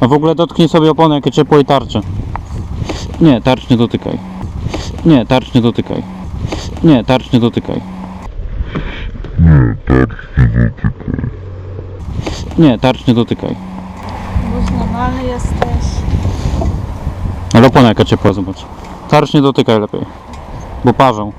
A w ogóle dotknij sobie opony, jakie ciepłe i tarcze. Nie, tarcz nie dotykaj. Nie, tarcz nie dotykaj. Nie, tarcz nie dotykaj. Nie, tarcz nie dotykaj. Bóż normalny jesteś. Ale opona jaka ciepła, zobacz. Tarcz nie dotykaj lepiej. Bo parzą.